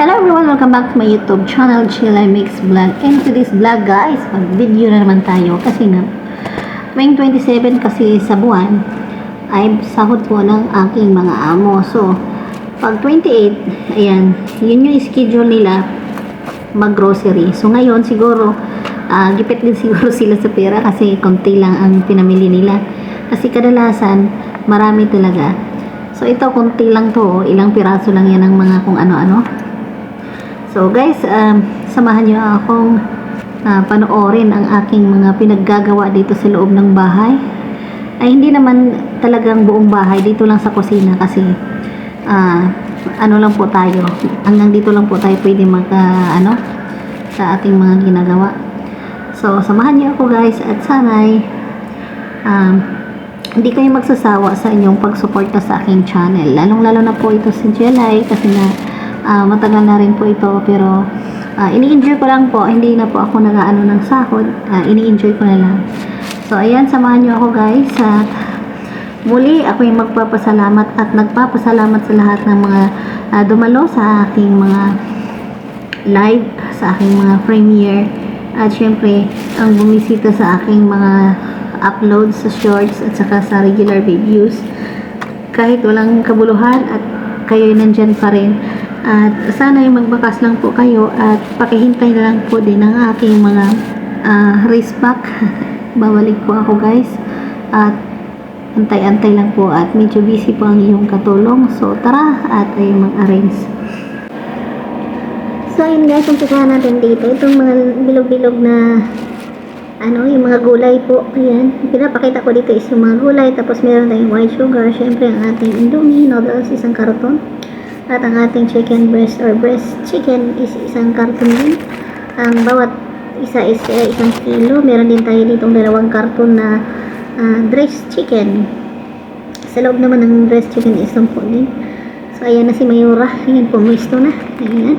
Hello everyone, welcome back to my YouTube channel, Chilla Mix Vlog. And to this vlog guys, mag-video na naman tayo kasi nga, tuwing 27 kasi sa buwan, ay sahod po ng aking mga amo. So, pag 28, ayan, yun yung schedule nila mag-grocery. So, ngayon siguro, ah, gipit din siguro sila sa pera kasi konti lang ang pinamili nila. Kasi kadalasan, marami talaga. So, ito, konti lang to. oh. Ilang piraso lang yan ng mga kung ano-ano. So guys, um, samahan niyo akong uh, panoorin ang aking mga pinaggagawa dito sa loob ng bahay. Ay hindi naman talagang buong bahay, dito lang sa kusina kasi ah, ano lang po tayo. Hanggang dito lang po tayo pwede mag ah, ano sa ating mga ginagawa. So samahan niyo ako guys at sana'y um, hindi kayo magsasawa sa inyong pagsuporta sa aking channel. Lalong-lalo na po ito si Jelay kasi na ah, matagal na rin po ito pero ah, ini-enjoy ko lang po. Hindi na po ako nag-ano ng sahod. Ah, ini-enjoy ko na lang. So, ayan, samahan niyo ako guys. At muli, ako yung magpapasalamat at nagpapasalamat sa lahat ng mga ah, dumalo sa aking mga live, sa aking mga premiere. At syempre, ang bumisita sa aking mga uploads sa shorts at saka sa regular videos. Kahit walang kabuluhan at kayo nandyan pa rin. At sana yung magbakas lang po kayo at pakihintay na lang po din ang aking mga ah, race pack. Babalik po ako guys. At antay-antay lang po at medyo busy po ang iyong katulong. So tara at ay mag-arrange. So ayun guys, umpisahan natin dito. Itong mga bilog-bilog na ano, yung mga gulay po. Ayan. Pinapakita ko dito is yung mga gulay. Tapos meron tayong white sugar. Siyempre ang ating indomie noodles, isang karton. At ang ating chicken breast or breast chicken is isang karton din. Ang bawat isa is eh, isang kilo. Meron din tayo ditong dalawang karton na ah, dressed chicken. Sa loob naman ng dressed chicken is 10 din. So ayan na si Mayura. Ayan, pumisto na. Ayan.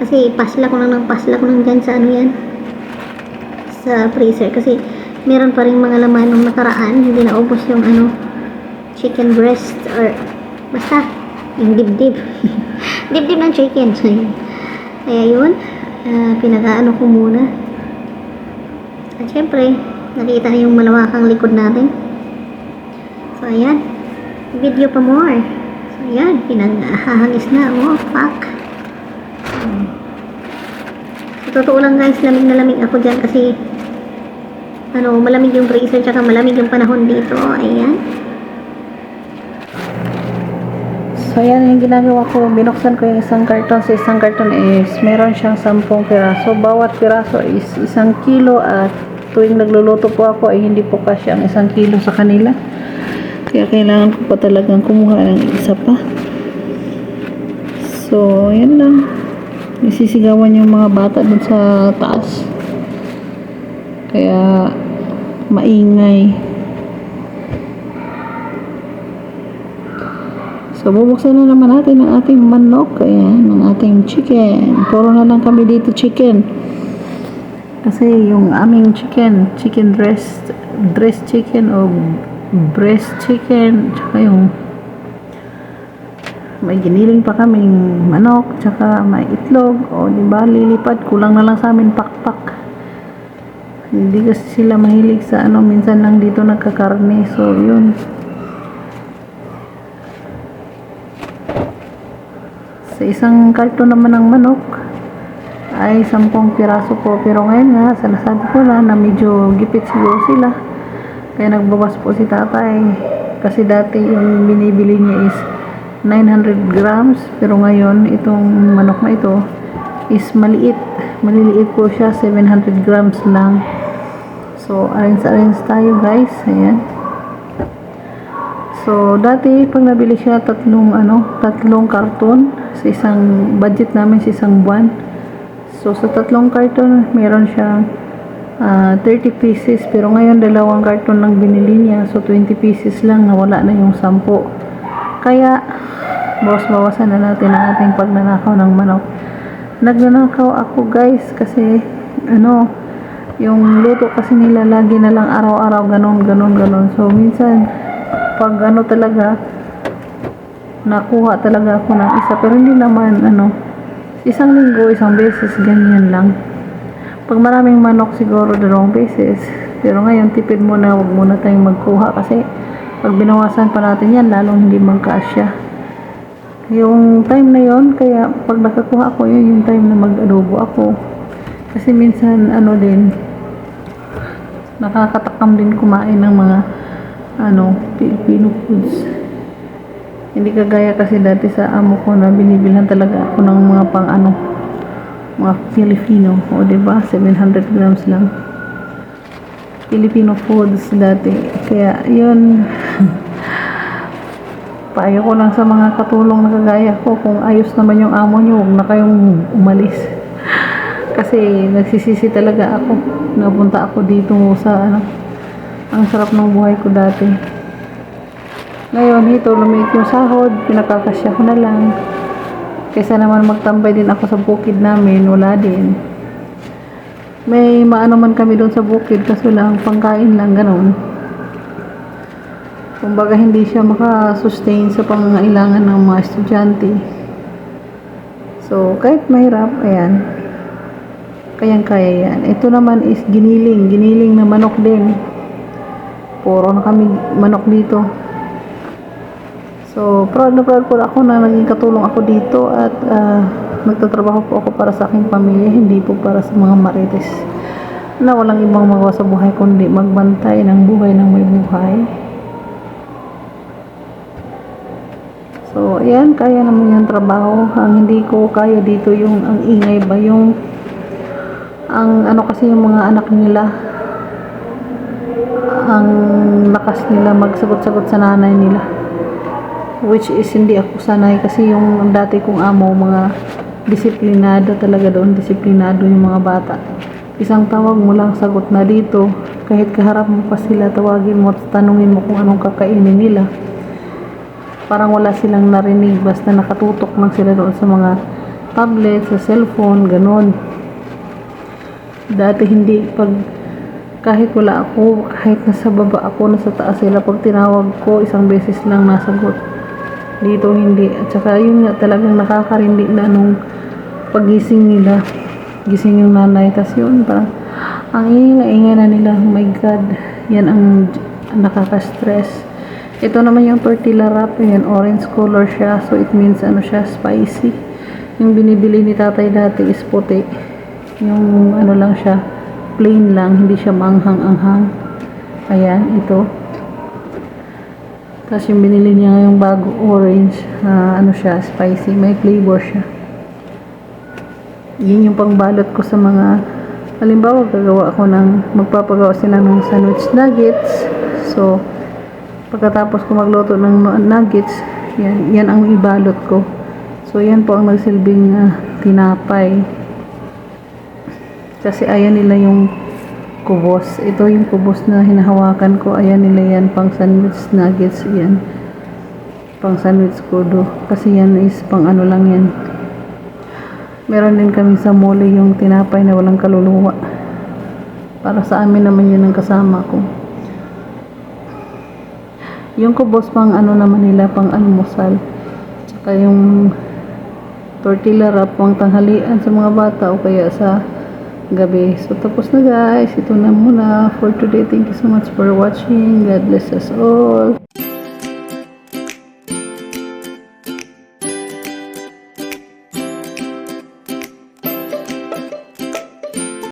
Kasi pasla ko lang ng pasla ko lang dyan sa ano yan sa freezer kasi meron pa rin mga laman nung nakaraan hindi na ubos yung ano chicken breast or basta yung dibdib. Dibdib ng chicken. So yun. Kaya yun uh, pinagaano ko muna. At syempre nakita na yung malawakang likod natin. So ayan. Video pa more. So ayan pinaghahangis na. Oh fuck. Sa totoo lang guys, lamig na lamig ako dyan kasi ano, malamig yung freezer tsaka malamig yung panahon dito. Ayan. So, yan yung ginagawa ko. Binuksan ko yung isang karton. Sa isang karton is meron siyang 10 piraso. Bawat piraso is isang kilo at tuwing nagluluto po ako ay hindi po kasi ang isang kilo sa kanila. Kaya kailangan ko pa talagang kumuha ng isa pa. So, yan lang. Nasisigawan yung mga bata dun sa taas. Kaya, maingay. Bubuksan na naman natin ang ating manok. Ayan, ang ating chicken. Puro na lang kami dito chicken. Kasi yung aming chicken, chicken breast, breast chicken o breast chicken, tsaka yung may giniling pa kaming manok, tsaka may itlog, o di ba lilipad, kulang na lang sa amin pakpak. Hindi kasi sila mahilig sa ano, minsan lang dito nagkakarne, so yun. Sa isang karton naman ng manok, ay 10 piraso po. Pero ngayon nga, sinasabi ko na na medyo gipit siguro sila. Kaya nagbawas po si tatay. Kasi dati yung binibili niya is 900 grams. Pero ngayon, itong manok na ito is maliit. Maliliit po siya, 700 grams lang. So, arrange-arrange tayo guys. Ayan. So, dati pag nabili siya tatlong ano, tatlong karton sa isang budget namin sa isang buwan. So, sa tatlong karton, meron siyang ah, 30 pieces. Pero ngayon, dalawang karton lang binili niya. So, 20 pieces lang. Nawala na yung 10. Kaya, bawas-bawasan na natin ang ating pagnanakaw ng manok. Nagnanakaw ako guys kasi ano, yung luto kasi nila lagi na lang araw-araw ganon, ganon, ganon. So, minsan, pag ano talaga, nakuha talaga ako ng isa. Pero hindi naman, ano, Isang linggo, isang beses, ganyan lang. Pag maraming manok siguro dalawang beses. Pero ngayon, tipid muna, huwag muna tayong magkuha kasi pag binawasan pa natin yan, lalong hindi magkasya. Yung time na yon kaya pag nakakuha ako, yun yung time na mag-adobo ako. Kasi minsan, ano din, nakakatakam din kumain ng mga ano, Filipino foods. Hindi kagaya kasi dati sa amo ko na binibilhan talaga ako ng mga pang ano, mga Filipino. O, ba 700 grams lang. Filipino foods dati. Kaya, yun, payo ko lang sa mga katulong na kagaya ko, kung ayos naman yung amo nyo, huwag na kayong umalis. Kasi nagsisisi talaga ako. Napunta ako dito sa ano, ang sarap ng buhay ko dati. Ngayon, dito lumiit yung sahod, pinakakasya ko na lang. Kaysa naman magtambay din ako sa bukid namin, wala din. May maano man kami doon sa bukid, kaso lang pangkain lang, ganun. Kumbaga hindi siya makasustain sa pangangailangan ng mga estudyante. So, kahit mahirap, ayan, kayang-kaya yan. Ito naman is giniling, giniling na manok din. Puro na kami manok dito. So, proud na proud po ako na naging katulong ako dito at ah, nagtatrabaho po ako para sa aking pamilya, hindi po para sa mga marites na walang ibang magawa sa buhay kundi magbantay ng buhay ng may buhay. So, ayan, kaya naman yung trabaho. Ang hindi ko kaya dito yung ang ingay ba, yung ang ano kasi yung mga anak nila ang lakas nila magsagot-sagot sa nanay nila. Which is hindi ako sanay kasi yung dati kong amo mga disiplinado talaga doon disiplinado yung mga bata. Isang tawag mo lang sagot na dito. Kahit kaharap mo pa sila tawagin mo at tanungin mo kung anong kakainin nila. Parang wala silang narinig basta nakatutok lang sila doon sa mga tablet, sa cellphone, ganon. Dati hindi pag kahit wala ako, kahit nasa baba ako, nasa taas sila, pag tinawag ko, isang beses lang nasagot. Dito hindi. At saka yun nga talagang nakakarindi na nung pagising nila. Gising yung nanay. Tapos yun, parang ang ingay-ingay na nila. Oh my God. Yan ang nakaka-stress. Ito naman yung tortilla wrap. Yan, orange color siya. So it means ano siya, spicy. Yung binibili ni tatay dati is puti. Yung ano lang siya, plain lang, hindi siya manghang-anghang. Ayan, ito. Tapos yung binili niya ngayong bago orange, ah, ano siya, spicy, may flavor siya. Yun yung pangbalot ko sa mga, halimbawa gagawa ako ng, magpapagawa sila ng sandwich nuggets. So, pagkatapos ko magluto ng nu- nuggets, yan, yan ang ibalot ko. So, yan po ang nagsilbing ah, tinapay. Kasi ayan nila yung kubos. Ito yung kubos na hinahawakan ko. Ayan nila yan pang sandwich nuggets. Yan. Pang sandwich kudo. Kasi yan is pang ano lang yan. Meron din kami sa mole yung tinapay na walang kaluluwa. Para sa amin naman yun ang kasama ko. Yung kubos pang ano naman nila, pang almusal. Tsaka yung tortilla wrap pang tanghalian sa mga bata o kaya sa gabi. So, tapos na guys. Ito na muna for today. Thank you so much for watching. God bless us all.